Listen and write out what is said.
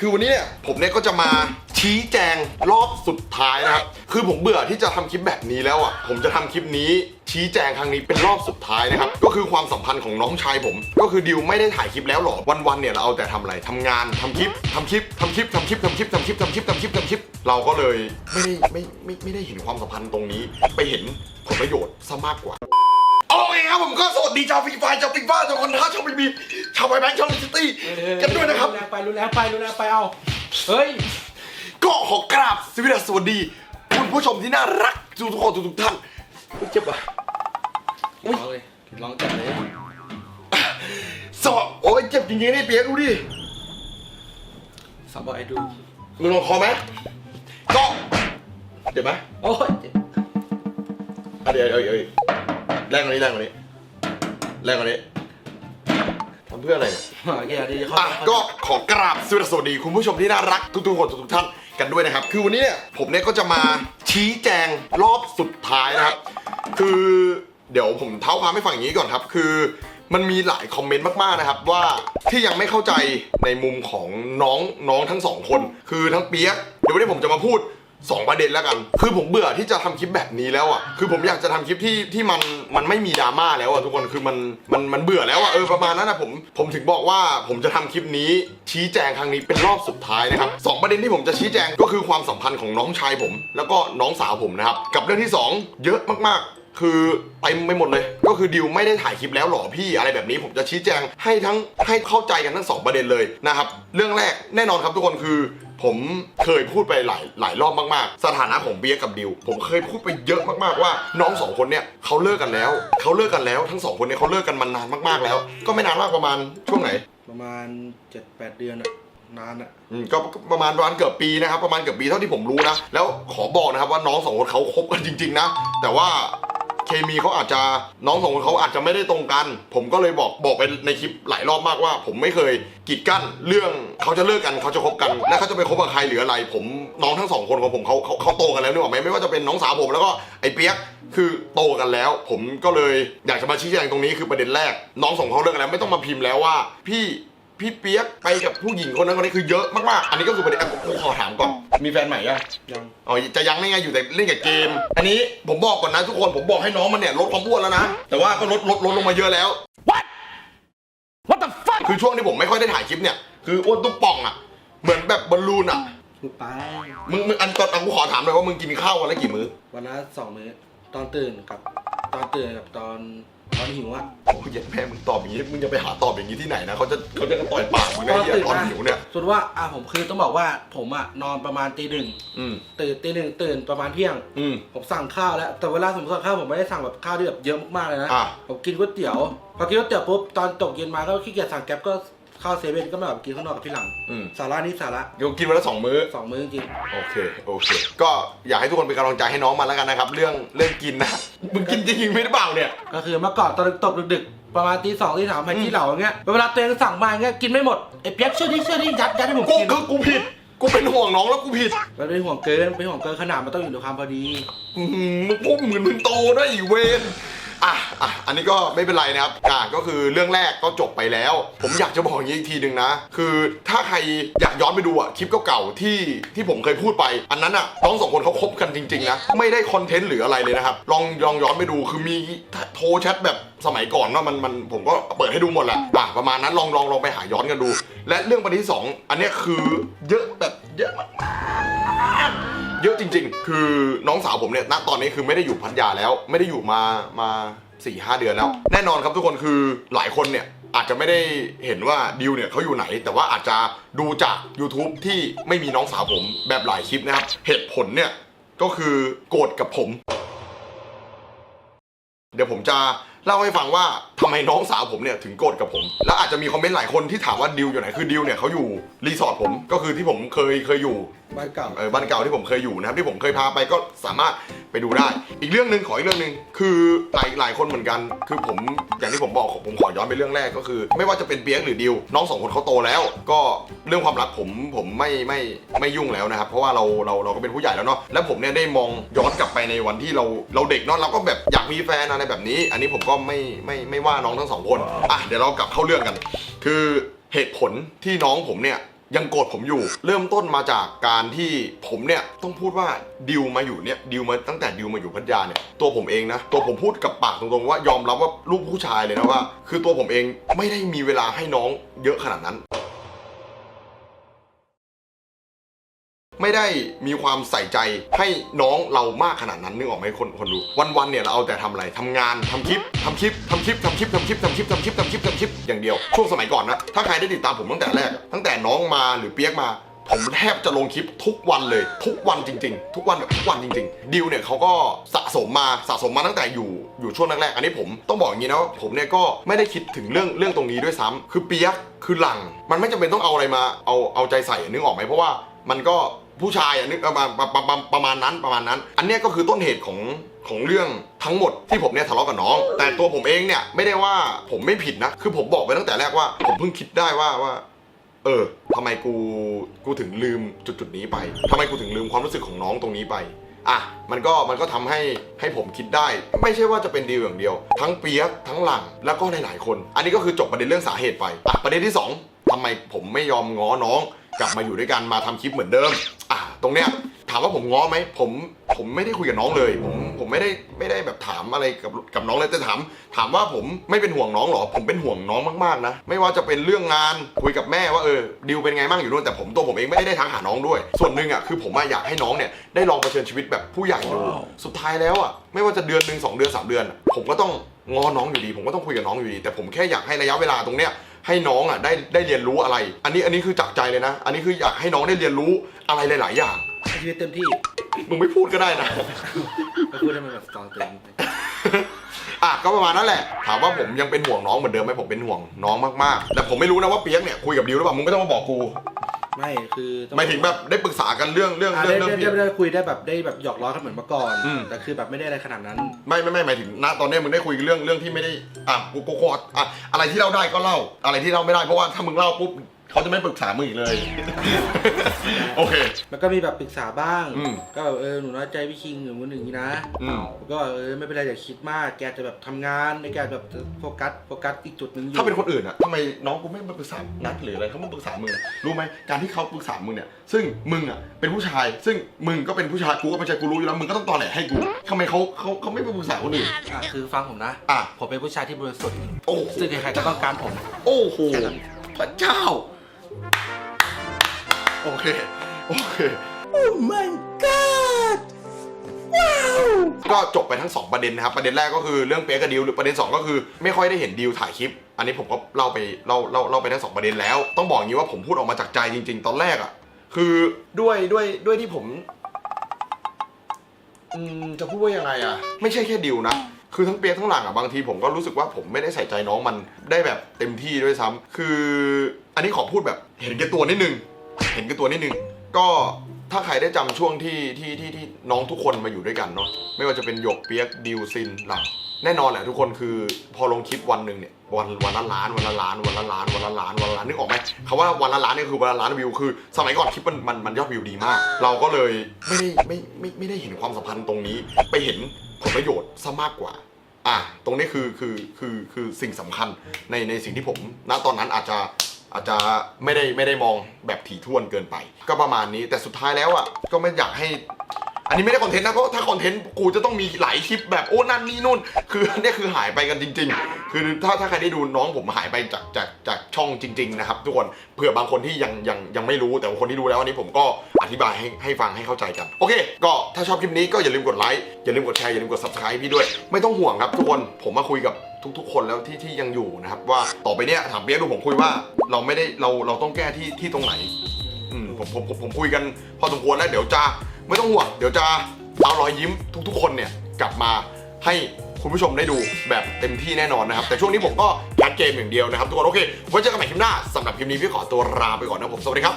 คือวันนี้เนี่ยผมเนี่ยก็จะมาชี้แจงรอบสุดท้ายนะครับ คือผมเบื่อที่จะทำคลิปแบบนี้แล้วอะ ผมจะทำคลิปนี้ชี้แจงครั้งนี้เป็นรอบสุดท้ายนะครับ ก็คือความสัมพันธ์ของน้องชายผม ก็คือดิวไม่ได้ถ่ายคลิปแล้วหรอ วันๆเนี่ยเราเอาแต่ทำอะไรทำงานทำคลิปทำคลิปทำคลิปทำคลิปทำคลิปทำคลิปทำคลิปทำคลิปทำคลิป เราก็เลยไม่ได้ไม่ไม่ไม่ได้เห็นความสัมพันธ์ตรงนี้ ไปเห็นผลประโยชน์ซะมากกว่า โอเคครับผมก็สวัสดีชาวฟีฟร์ชาวติ๊กฟ้าชาวคนท้าชาวบีบี ชาวไบแบงค์ชาวลิซิตี้กันด้วยนะครับรุแรงไปรุนแรงไปรุนแรงไปเอาเฮ้ยก็ขอกราบสวัสดีคุณผู้ชมที่น่ารักทุกทุกคนทุกๆท่านอุ๊ยเจ็บอะลองเลยลองจัดเลยสวัสดีโอ้ยเจ็บจริงๆนี่เปียกดูดิสาวบอกไอ้ดูมึงลองคอไหมก็เจ็บไหมโอ้ยอะเดี๋ยวเอ้ยเอ้ยแรงกว่านี้แรงกว่านี้แรงกว่านี้ ทำเพื่ออะไรเนี่ย โอเคดีเขาอะก็ขอกราบสวัสดีคุณผู้ชมที่น่ารักทุกๆคนทุกๆท่านกันด้วยนะครับ คือวันนี้เนี่ยผมเนี่ยก็จะมาชี้แจงรอบสุดท้ายนะครับ คือเดี๋ยวผมเท้าความให้ฟังอย่างนี้ก่อนครับ คือ มันมีหลายคอมเมนต์มากๆนะครับว่าที่ยังไม่เข้าใจในมุมของน้องน้องทั้งสองคน คือทั้งเปียกเดี๋ยววันนี้ผมจะมาพูด สองประเด็นแล้วกัน คือผมเบื่อที่จะทำคลิปแบบนี้แล้วอะ คือผมอยากจะทำคลิปที่ที่มันมันไม่มีดราม่าแล้วอะทุกคน คือมันมันมันเบื่อแล้วอะเออประมาณนั้นนะผมผมถึงบอกว่าผมจะทำคลิปนี้ชี้แจงครั้งนี้เป็นรอบสุดท้ายนะครับสองประเด็นที่ผมจะชี้แจงก็คือความสัมพันธ์ของน้องชายผม แล้วก็น้องสาวผมนะครับ กับเรื่องที่สองเยอะมากๆ คือเต็มไปหมดเลย ก็คือดิวไม่ได้ถ่ายคลิปแล้วหรอพี่อะไรแบบนี้ผมจะชี้แจงให้ทั้งให้เข้าใจกันทั้งสองประเด็นเลยนะครับเรื่องแรกแน่นอนครับทุกคนคือผมเคยพูดไปหลายหลายรอบมากๆ สถานะของเบียร์กับดิว ผมเคยพูดไปเยอะมากๆว่า น้องสองคนเนี่ยเขาเลิกกันแล้วเขาเลิกกันแล้วทั้งสองคนเนี่ยเขาเลิกกันมานานมากๆแล้ว ก็ไม่นานมากประมาณช่วงไหน ประมาณเจ็ดแปดเดือนอะนานอะอืมก็ก็ประมาณประมาณเกือบปีนะครับ ประมาณเกือบปีเท่าที่ผมรู้นะ แล้วขอบอกนะครับว่าน้องสองคนเขาคบกันจริง ๆ นะ แต่ว่า เคมีเขาอาจจะน้องสองคนเขาอาจจะไม่ได้ตรงกัน ผมก็เลยบอกบอกไปในคลิปหลายรอบมากว่า ผมไม่เคยกีดกั้นเรื่องเขาจะเลิกกันเขาจะคบกัน และเขาจะไปคบกับใครหรืออะไร ผมน้องทั้งสองคนของผมเขาเขาเขาโตกันแล้วนึกออกไหมไม่ว่าจะเป็นน้องสาวผมแล้วก็ไอ้เปียกคือโตกันแล้ว ผมก็เลยอยากจะมาชี้แจงตรงนี้คือประเด็นแรก น้องสองเขาเลิกกันแล้วไม่ต้องมาพิมพ์แล้วว่า พี่ พี่เปียกไปกับผู้หญิงคนนั้นคนนี้คือเยอะมากๆ อันนี้ก็คือประเด็นอะผมขอถามก่อน มีแฟนใหม่ยังยังอ๋อจะยังไม่ไงอยู่แต่เล่นกับเกม อันนี้ผมบอกก่อนนะทุกคนผมบอกให้น้องมันเนี่ยลดความอ้วนแล้วนะ แต่ว่าก็ลดลดลดลงมาเยอะแล้ว What What the fuck คือช่วงที่ผมไม่ค่อยได้ถ่ายคลิปเนี่ย คืออ้วนตุ๊กป่องอะ เหมือนแบบบอลลูนอะพูดไปมึงมึงอันก่อนอะกูขอถามเลยว่ามึงกินข้าววันละกี่มื้อ วันละสองมื้อตอนตื่นกับ ตอนตื่นกับตอน ตอนหิวอะโอ้ยเหี้ย็ดแม่มึงตอบอย่างนี้มึงจะไปหาตอบอย่างนี้ที่ไหนนะเขาจะเขาจะต่อยปากมึงตนะอนเหี้ยตื่นตอนอะหิวเนี่ยส่วนว่าอะผมคือต้องบอกว่าผมอะนอนประมาณตีหนึ่งอืมตื่นตีหนึ่งตื่นประมาณเที่ยงอืมผมสั่งข้าวแล้วแต่เวลาผมสั่งข้าวผมไม่ได้สั่งแบบข้าวที่แบบเยอะมากๆเลยนะอะ ผมกินก๋วยเตี๋ยวพอกินก๋วยเตี๋ยวปุ๊บตอนตกเย็นมาก็ขี้เกียจสั่งแก๊ปก็ เข้าเซเว่นก็มาแบบกินข้างนอกกับพี่หลัง อืม สาระนี้สาระเดี๋ยวกินวันละสองมื้อ สองมื้อจริงโอเค โอเค ก็อยากให้ทุกคนเป็นกำลังใจให้น้องมาแล้วกันนะครับ เรื่องเรื่องกินนะ มึงกินจริงๆไม่ได้เปล่าเนี่ย ก็คือเมื่อก่อนตอนตกดึกๆ ประมาณตีสองตีสามไปที่เหล่าอย่างเงี้ยเวลาตัวเองสั่งมาอย่างเงี้ยกินไม่หมดไอ้เปียกเชื่อดิเชื่อดิยัดยัดให้ผมกูกินคือกูผิด กูเป็นห่วงน้องแล้วกูผิดมันเป็นห่วงเกินเป็นห่วงเกินขนาดมันต้องอยู่ในความพอดี อื้อหือมึงพูดเหมือนมึงโตด้วยอีเวน อะอะอันนี้ก็ไม่เป็นไรนะครับอะก็คือเรื่องแรกก็จบไปแล้ว ผมอยากจะบอกอย่างนี้อีกทีหนึ่งนะ คือถ้าใครอยากย้อนไปดูอะคลิปเก่าๆที่ที่ผมเคยพูดไป อันนั้นอะน้องสองคนเขาคบกันจริงๆนะไม่ได้คอนเทนต์หรืออะไรเลยนะครับ ลองลองย้อนไปดูคือมีโทรแชทแบบสมัยก่อนเนาะมันมันผมก็เปิดให้ดูหมดแหละอะประมาณนั้นลองลองลองไปหาย้อนกันดู และเรื่องประเด็นที่สองอันเนี้ยคือเยอะแบบเยอะมาก เยอะจริง ๆ คือน้องสาวผมเนี่ยณตอนนี้คือไม่ได้อยู่พัทยาแล้ว ไม่ได้อยู่มามา4ี่หเดือนแล้ว แน่นอนครับทุกคนคือหลายคนเนี่ยอาจจะไม่ได้เห็นว่าดิวเนี่ยเขาอยู่ไหน แต่ว่าอาจจะดูจาก YouTube ที่ไม่มีน้องสาวผมแบบหลายคลิปนะครับ เหตุผลเนี่ยก็คือโกรธกับผม เดี๋ยวผมจะ เล่าให้ฟังว่าทำไมน้องสาวผมเนี่ยถึงโกรธกับผม แล้วอาจจะมีคอมเมนต์หลายคนที่ถามว่าดิวอยู่ไหนคือดิวเนี่ยเขาอยู่รีสอร์ทผมก็คือที่ผมเคยเคยอยู่บ้านเก่าเออบ้านเก่าที่ผมเคยอยู่นะครับที่ผมเคยพาไปก็สามารถไปดูได้ อีกเรื่องหนึ่งขออีกเรื่องหนึ่งคือหลายหลายคนเหมือนกัน คือผมอย่างที่ผมบอกผมขอย้อนไปเรื่องแรกก็คือ ไม่ว่าจะเป็นเปียกหรือดิวน้องสองคนเขาโตแล้ว ก็เรื่องความรักผมผมไม่ไม่ไม่ยุ่งแล้วนะครับเพราะว่าเราเราเราก็เป็นผู้ใหญ่แล้วเนาะแล้วผมเนี่ยได้มองย้อนกลับไปในวันที่เราเราเด็กเนาะเราก็แบบอยากมีแฟนอะไรแบบนี้ อันนี้ผมก็ไม่ไม่ไม่ว่าน้องทั้งสองคนอะเดี๋ยวเรากลับเข้าเรื่องกัน คือเหตุผลที่น้องผมเนี่ยยังโกรธผมอยู่ เริ่มต้นมาจากการที่ผมเนี่ยต้องพูดว่าดิวมาอยู่เนี่ยดิวมาตั้งแต่ดิวมาอยู่พัทยาเนี่ยตัวผมเองนะตัวผมพูดกับปากตรงๆว่ายอมรับว่าลูกผู้ชายเลยนะว่า คือตัวผมเองไม่ได้มีเวลาให้น้องเยอะขนาดนั้น ไม่ได้มีความใส่ใจให้น้องเรามากขนาดนั้นนึกออกไหมคนคนดูวันๆเนี่ยเราเอาแต่ทำอะไรทำงานทำคลิปทำคลิปทำคลิปทำคลิปทำคลิปทำคลิปทำคลิปทำคลิปทำคลิปอย่างเดียวช่วงสมัยก่อนนะถ้าใครได้ติดตามผมตั้งแต่แรก ตั้งแต่น้องมาหรือเปียกมาผมแทบจะลงคลิปทุกวันเลย ทุกวันจริง ๆ ทุกวันแบบทุกวันจริงๆดิวเนี่ยเขาก็สะสมมาสะสมมาตั้งแต่อยู่อยู่ช่วงแรกๆอันนี้ผมต้องบอกอย่างนี้นะว่าผมเนี่ยก็ไม่ได้คิดถึงเรื่องเรื่องตรงนี้ด้วยซ้ำคือเปียกคือหลัง มันไม่จำเป็นต้องเอาอะไรมาเอาเอาใจใส่นึกออกไหมเพราะว่ามันก็ ผู้ชายอะนึกประมาณประประประมาณนั้นประมาณนั้น อันเนี้ยก็คือต้นเหตุของของเรื่องทั้งหมดที่ผมเนี่ยทะเลาะกับน้อง แต่ตัวผมเองเนี่ยไม่ได้ว่าผมไม่ผิดนะ คือผมบอกไปตั้งแต่แรกว่า ผมเพิ่งคิดได้ว่าว่า เออทำไมกูกูถึงลืมจุดจุดนี้ไปทำไมกูถึงลืมความรู้สึกของน้องตรงนี้ไปอะมันก็มันก็ทำให้ให้ผมคิดได้ ไม่ใช่ว่าจะเป็นดีลอย่างเดียว ทั้งเปียกทั้งหลังแล้วก็หลายๆคน อันนี้ก็คือจบประเด็นเรื่องสาเหตุไปอะประเด็นที่สองทำไมผมไม่ยอมง้อน้อง กลับมาอยู่ด้วยกันมาทำคลิปเหมือนเดิม ตรงเนี้ยถามว่าผมง้อไหมผมผมไม่ได้คุยกับน้องเลย ผมผมไม่ได้ไม่ได้แบบถามอะไรกับกับน้องเลยแต่ถาม ถามว่าผมไม่เป็นห่วงน้องเหรอ ผมเป็นห่วงน้องมากๆนะ ไม่ว่าจะเป็นเรื่องงานคุยกับแม่ว่าเออดิวเป็นไงบ้างอยู่นู่นแต่ผมตัวผมเองไม่ได้ทักหาน้องด้วย ส่วนหนึ่งอะคือผมอะอยากให้น้องเนี่ยได้ลองเผชิญชีวิตแบบผู้ใหญ่ดู สุดท้ายแล้วอะไม่ว่าจะเดือนหนึ่งสองเดือนสามเดือนอะผมก็ต้องงอน้องอยู่ดี ผมก็ต้องคุยกับน้องอยู่ดี แต่ผมแค่อยากให้ระยะเวลาตรงเนี้ยให้น้องอะได้ได้เรียนรู้อะไร อันนี้อันนี้คือจากใจเลยนะ อันนี้คืออยากให้น้องได้เรียนรู้ อะไรหลาย ๆ อย่าง ใช้ชีวิตเต็มที่มึงไม่พูดก็ได้นะ ก็พูดให้มันแบบสตรองเต็มอะก็ประมาณนั้นแหละถามว่าผมยังเป็นห่วงน้องเหมือนเดิมไหมผมเป็นห่วงน้องมากๆแต่ผมไม่รู้นะว่าเปียกเนี่ยคุยกับดิวหรือเปล่ามึงไม่ต้องมาบอกกูไม่คือต้องหมายถึงแบบได้ปรึกษากันเรื่องเรื่องอ่าเรื่ได้องเรื่องได้พี่ ได้ได้คุยได้แบบได้แบบหยอกล้อกันเหมือนเมื่อก่อน อืม แต่คือแบบไม่ได้อะไรขนาดนั้น ไม่ไม่ไม่หมายถึงณตอนนี้มึงได้คุยเรื่องเรื่องที่ไม่ได้อะกูกูขออะอะไรที่เล่าได้ก็เล่าอะไรที่เล่าไม่ได้เพราะว่าถ้ามึงเล่าปุ๊บ เขาจะไม่ปรึกษามึงอีกเลย โอเค มันก็มีแบบปรึกษาบ้าง อืมก็แบบเออหนูน้อยใจพี่คิงหรือคนหนึ่างนี้นะอืมผมก็แบบเออไม่เป็นไรอย่าคิดมาก แกจะแบบทำงานในแกแบบจะโฟกัสโฟกัสอีกจุดหนึ่งอยู่ถ้าเป็นคนอื่นอะทำไมน้องกูไม่มาปรึกษานัดหรืออะไรเขามาปรึกษามึงอะรู้ไหมการที่เขาปรึกษามึงเนี่ย ซึ่งมึงอะเป็นผู้ชาย ซึ่งมึงก็เป็นผู้ชาย กูก็เป็นชายกูรู้อยู่แล้ว มึงก็ต้องตอแหลให้กูทำไมเขาเขาเขาไม่มาปรึกษาคนอื่น อะคือฟังผมนะ อะ ผมเป็นผู้ชายที่บริสุทธิ์โอ้โหซึ่งใครๆก็ต้องการผม โอ้โหพระเจ้า โอเค โอเคก็จบไปทั้ง 2 ประเด็นนะครับ ประเด็นแรกก็คือเรื่องเปียกกับดิวหรือประเด็น 2 ก็คือไม่ค่อยได้เห็นดิวถ่ายคลิป อันนี้ผมก็เล่าไปเล่าเล่าเล่าไปทั้งสองประเด็นแล้ว ต้องบอกอย่างนี้ว่าผมพูดออกมาจากใจจริง ๆ ตอนแรกอะ่ะ คือด้วยด้วยด้วยที่ผมอืมจะพูดว่ายังไงอะ่ะ ไม่ใช่แค่ดิวนะ คือทั้งเปียกทั้งหลังอะ่ะบางทีผมก็รู้สึกว่าผมไม่ได้ใส่ใจน้องมันได้แบบเต็มที่ด้วยซ้ำคือ อันนี้ขอพูดแบบเห็นแก่ตัวนิดนึง เห็นแก่ตัวนิดนึง ก็ถ้าใครได้จำช่วงที่ที่ที่ที่น้องทุกคนมาอยู่ด้วยกันเนาะไม่ว่าจะเป็นหยกเปียกดิวซินหลังแน่นอนแหละทุกคนคือพอลงคลิปวันหนึ่งเนี่ยวันวันละล้านวันละล้านวันละล้านวันละล้านวันละล้านนึกออกไหมคำว่าวันละล้านนี่คือวันละล้านวิวคือ สมัยก่อนคลิปมันมันมันยอดวิวดีมาก เราก็เลยไม่ได้ไม่ไม่ไม่ได้เห็นความสัมพันธ์ตรงนี้ ไปเห็นผลประโยชน์ซะมากกว่าอะตรงนี้คือคือคือคือสิ่งสำคัญในในสิ่งที่ผมณตอนนั้นอาจจะ อาจจะไม่ได้ไม่ได้มองแบบถี่ถ้วนเกินไป ก็ประมาณนี้แต่สุดท้ายแล้วอะก็ไม่อยากให้ อันนี้ไม่ได้คอนเทนต์นะเพราะถ้าคอนเทนต์กูจะต้องมีหลายคลิปแบบโอ้นั่นนี่นู่น คืออันนี้คือหายไปกันจริง ๆ คือถ้าถ้าใครได้ดูน้องผมหายไปจากจากจากช่องจริง ๆ นะครับ ทุกคนเผื่อบางคนที่ยังยังยังไม่รู้แต่คนที่รู้แล้วอันนี้ผมก็อธิบายให้ให้ฟังให้เข้าใจกัน โอเค ก็ถ้าชอบคลิปนี้ก็อย่าลืมกดไลค์อย่าลืมกดแชร์อย่าลืมกด subscribe พี่ด้วย ไม่ต้องห่วงครับทุกคนผมมาคุยกับ ทุกๆ คนแล้วที่ที่ยังอยู่นะครับ ว่าต่อไปเนี้ยถามเปียกดูผมคุยว่าเราไม่ได้เราเราต้องแก้ที่ที่ตรงไหนอืมผมผมผมผมคุยกันพอสมควรแล้วเดี๋ยวจะไม่ต้องห่วงเดี๋ยวจะเอารอยยิ้มทุกๆ คนเนี่ยกลับมาให้คุณผู้ชมได้ดูแบบเต็มที่แน่นอนนะครับ แต่ช่วงนี้ผมก็ยัดเกมอย่างเดียวนะครับทุกคนโอเคไว้เจอกันใหม่คลิปหน้าสำหรับคลิปนี้พี่ขอตัวลาไปก่อนนะผมสวัสดีครับ